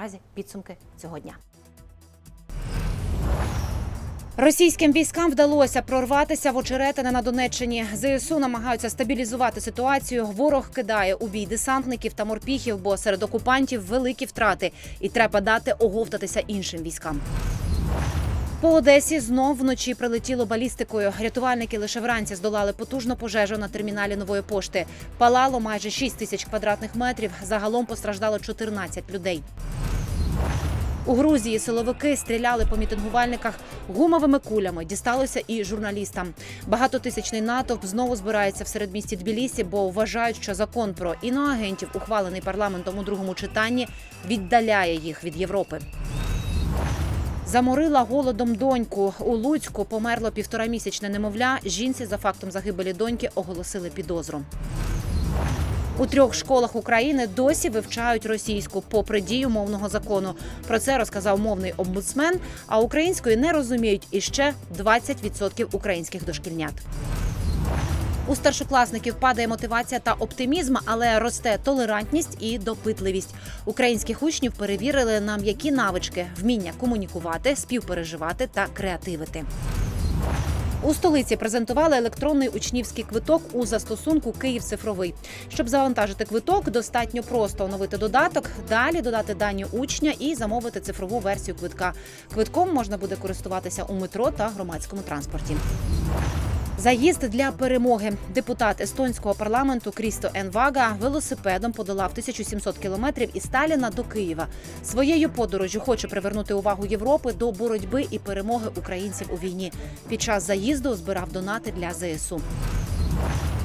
наразі підсумки цього дня. Російським військам вдалося прорватися в очеретини на Донеччині. ЗСУ намагаються стабілізувати ситуацію. Ворог кидає у бій десантників та морпіхів, бо серед окупантів великі втрати, і треба дати оговтатися іншим військам. По Одесі знов вночі прилетіло балістикою. Рятувальники лише вранці здолали потужну пожежу на терміналі нової пошти. Палало майже 6 тисяч квадратних метрів. Загалом постраждало 14 людей. У Грузії силовики стріляли по мітингувальниках гумовими кулями. Дісталося і журналістам. Багатотисячний натовп знову збирається в середмісті Тбілісі, бо вважають, що закон про іноагентів, ухвалений парламентом у другому читанні, віддаляє їх від Європи. Заморила голодом доньку. У Луцьку померло півторамісячне немовля. Жінці за фактом загибелі доньки оголосили підозру. У трьох школах України досі вивчають російську попри дію мовного закону. Про це розказав мовний омбудсмен. А української не розуміють іще 20% українських дошкільнят. У старшокласників падає мотивація та оптимізм, але росте толерантність і допитливість. Українських учнів перевірили на м'які навички, вміння комунікувати, співпереживати та креативити. У столиці презентували електронний учнівський квиток у застосунку Київ цифровий. Щоб завантажити квиток, достатньо просто оновити додаток, далі додати дані учня і замовити цифрову версію квитка. Квитком можна буде користуватися у метро та громадському транспорті. Заїзд для перемоги. Депутат естонського парламенту Крісто Енвага велосипедом подолав 1700 кілометрів із Сталіна до Києва. Своєю подорожю хоче привернути увагу Європи до боротьби і перемоги українців у війні. Під час заїзду збирав донати для ЗСУ.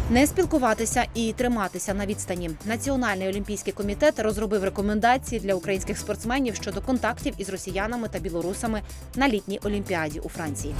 Не спілкуватися і триматися на відстані. Національний олімпійський комітет розробив рекомендації для українських спортсменів щодо контактів із росіянами та білорусами на літній олімпіаді у Франції.